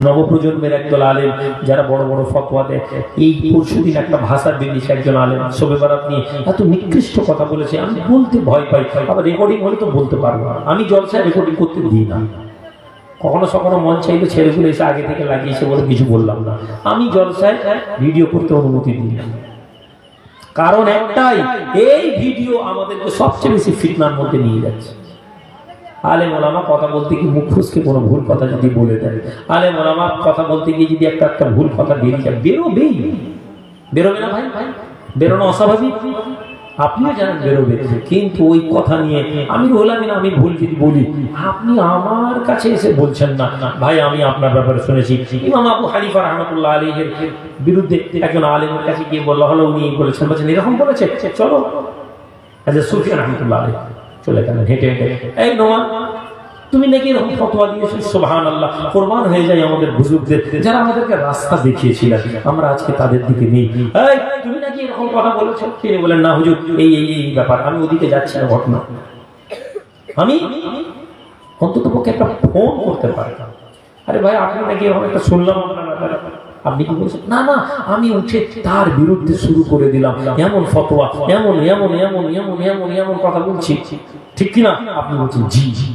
নবপ্রজন্মের একদল আলেম যারা বড় বড় ফতোয়া দেয়। এই পরশুদিন একটা ভাষার বেরিয়েছে একজন আলেম বারাত নিয়ে এত নিকৃষ্ট কথা বলেছে, আমি বলতে ভয় পাই। আবার রেকর্ডিং হলে তো বলতে পারব আমি জলসায় রেকর্ডিং করতে দিই না। কখনো সখনো মন চাইলে ছেলেগুলো এসে আগে থেকে লাগিয়েছে বলে কিছু বললাম না। আমি জলসায় ভিডিও করতে অনুমতি দিই না। কারণ একটাই, এই ভিডিও আমাদেরকে সবচেয়ে বেশি ফিতনার মধ্যে নিয়ে যাচ্ছে। আলেম ওলামা কথা বলতে গিয়ে মুখ ফুসকে কোনো ভুল কথা যদি বলে দেয়। আলেম ওলামা কথা বলতে গিয়ে যদি একটা একটা ভুল কথা বেরিয়ে যায়, বেরোবেই। বেরোবে না ভাই? ভাই বেরোনো অস্বাভাবিক। আপনিও জানেন বেরোবে। কিন্তু ওই কথা নিয়ে আমি বললাম না, আমি ভুল যদি বলি, আপনি আমার কাছে এসে বলছেন না। ভাই, আমি আপনার ব্যাপারে শুনেছি। ইমাম আবু হানিফা রহমতুল্লাহ আলীর বিরুদ্ধে একজন আলেমের কাছে গিয়ে বলল, হলো উনি বলেছেন, বলছেন, এরকম বলেছে। চলো। আচ্ছা সুফিয়ান রহমতুল্লাহ আলী চলে গেলেন, হেঁটে হেঁটে। এই নোমান, তুমি নাকি এরকম ফতোয়া দিয়েছ? সোহান আল্লাহ কোরবান হয়ে যায় আমাদের বুজুর্গদের। যারা আমাদেরকে রাস্তা দেখিয়েছিলেন, আমরা আজকে তাদের দিকে নেই। তুমি নাকি এরকম কথা বলেছ? তিনি বলেন না হুজুর, এই এই এই ব্যাপার, আমি ওদিকে যাচ্ছি না, ঘটনা। আমি? অন্তত পক্ষে একটা ফোন করতে পারতাম। আরে ভাই, আপনি নাকি এরকম একটা শুনলাম আপনার ব্যাপারে। আপনি কি বলছেন? না না, আমি উঠে তার বিরুদ্ধে শুরু করে দিলাম। এমন ফতোয়া, এমন এমন এমন এমন এমন এমন কথা বলছি। ঠিক কিনা আপনি বলছেন, জি জি।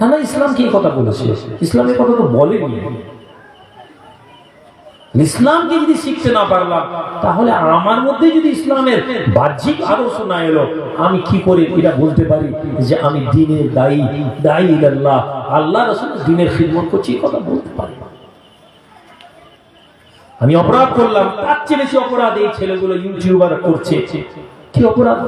না ইসলাম কি কথা বলেছে? ইসলামের কথা তো বলেনি। ইসলামকে যদি শিখতে না পারলাম, তাহলে আমার মধ্যে যদি ইসলামের বাহ্যিক আদর্শ না এলো, আমি কি করে এটা বলতে পারি যে আমি দিনের দায়ী দায়ী আল্লাহ আল্লাহ রসুল দিনের খিদমত করছি কথা বলতে পারি আমি অপরাধ করলাম, তার চেয়ে বেশি অপরাধ এই ছেলেগুলো ইউটিউবার করছে। কি অপরাধ?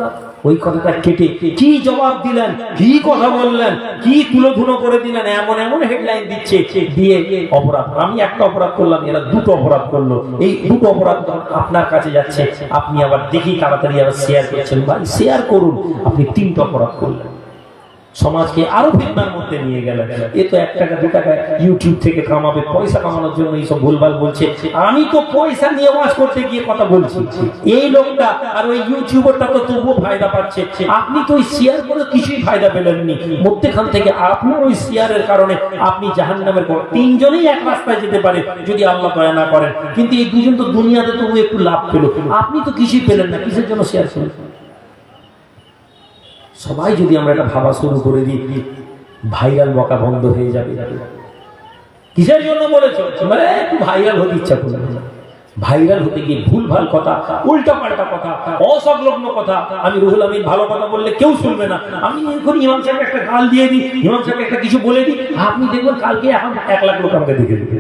ওই কথাটা কেটে কি জবাব দিলেন? কি কথা বললেন? কি তুলোধুনো করে দিলেন? এমন এমন হেডলাইন দিচ্ছে। দিয়ে অপরাধ। আমি একটা অপরাধ করলাম, এরা দুটো অপরাধ করল। এই দুটো অপরাধ আপনার কাছে যাচ্ছে। আপনি আবার দেখি তাড়াতাড়ি আবার শেয়ার করছেন। ভাই শেয়ার করুন। আপনি তিনটা অপরাধ করলেন। সমাজকে আরও ফিতনার মধ্যে নিয়ে গেলেন এ তো এক টাকা, দু টাকা ইউটিউব থেকে কামাবে পয়সা কামানোর জন্য এইসব ভুলভাল বলছে। আমি তো পয়সা নিয়ে ওয়াজ করতে গিয়ে কথা বলছি। এই লোকটা আর ওই ইউটিউবারটা তো তবুও ফায়দা পাচ্ছে। আপনি তো ওই শেয়ার করে কিছুই ফায়দা পেলেননি। মধ্যেখান থেকে আপনার ওই শেয়ারের কারণে আপনি জাহান্নামের পর তিনজনেই এক রাস্তায় যেতে পারে যদি আল্লাহ দয়া না করেন। কিন্তু এই দুজন তো দুনিয়াতে তবু একটু লাভ পেল। আপনি তো কিছুই পেলেন না, কিসের জন্য শেয়ার করেন? সবাই যদি আমরা এটা ভাবা শুরু করে দিই, ভাইরাল বকা বন্ধ হয়ে যাবে। কিসের জন্য বলেছ? মানে একটু ভাইরাল হতে ইচ্ছা করে ভাইরাল হতে গিয়ে ভুল ভালো কথা উল্টা পাল্টা কথা, অসংলগ্ন কথা। আমি রুহুল আমিন ভালো কথা বললে কেউ শুনবে না। আমি এখন ইমাম সাহেব একটা গাল দিয়ে দিই, ইমাম সাহেব একটা কিছু বলে দিই। আপনি দেখবেন কালকে এখন এক লাখ লোক আমাকে দেখে দিবে।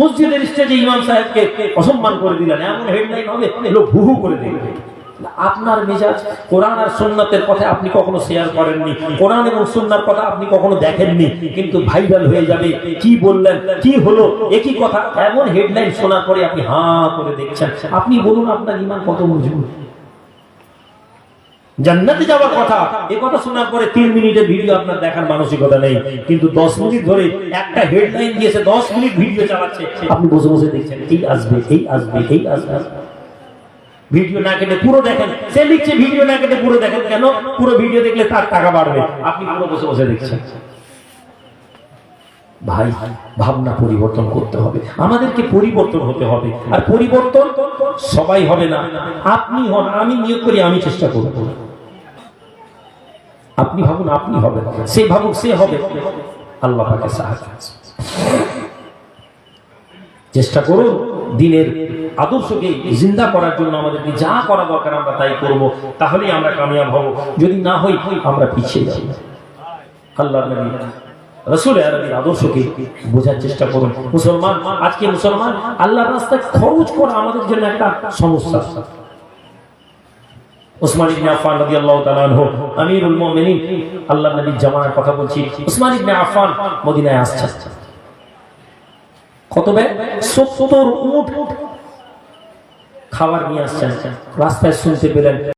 মসজিদের স্টেজে ইমাম সাহেবকে অসম্মান করে দিলেন। এমন হেডলাইন হবে লোক হু হু করে দেখবে। আপনার মেজাজ কোরআন আর সুন্নাতের কথা আপনি কখনো শেয়ার করেননি। কোরআন এবং সুন্নার কথা আপনি কখনো দেখেননি। কিন্তু ভাইরাল হয়ে যাবে। কি বললেন? কি হলো? একই কথা, এমন হেডলাইন শোনার পরে আপনি হাঁ করে দেখছেন। আপনি বলুন, আপনার ইমান কত মজবুত? জান্নাতে যাওয়ার কথা এই কথা শোনার পরে তিন মিনিটের ভিডিও আপনার দেখার মানসিকতা নেই। কিন্তু দশ মিনিট ধরে একটা হেডলাইন দিয়েছে, দশ মিনিট ভিডিও চালাচ্ছে। আপনি বসে বসে দেখছেন, এই আসবে এই আসবে এই আসবে। ভিডিও না কেটে পুরো দেখেন। সে লিখছে ভিডিও না কেটে পুরো দেখেন কেন? পুরো ভিডিও দেখলে তার টাকা বাড়বে। আপনি পুরো বসে বসে দেখছেন। ভাই, ভাবনা পরিবর্তন করতে হবে। আমাদেরকে পরিবর্তন হতে হবে। আর পরিবর্তন সবাই হবে না। আপনি হন, আমি নিয়োগ করি, আমি চেষ্টা করব। আপনি ভাবুন, আপনি হবেন। সে ভাবুক, সে হবে। আল্লাহ সাহায্য চেষ্টা করুন। দিনের আদর্শকে জিন্দা করার জন্য আমাদেরকে যা করা দরকার আমরা তাই করব, তাহলেই আমরা কামিয়াব হব। যদি না হই, আমরা পিছিয়ে যাব। আল্লাহ রসুল আদর্শকে বোঝার চেষ্টা করুন। মুসলমান, আজকে মুসলমান, আল্লাহর রাস্তায় খরচ করা আমাদের জন্য একটা সমস্যা। ওসমান ইবনে আফফান রাদিয়াল্লাহু তাআলা আনহু, আমিরুল মুমিনিন, আল্লাহর নবীর জামানার কথা বলছি। ওসমান ইবনে আফফান মদিনায় আসছে কত সত্তর উট খাবার নিয়ে আসছেন। রাস্তায় শুনতে পেলেন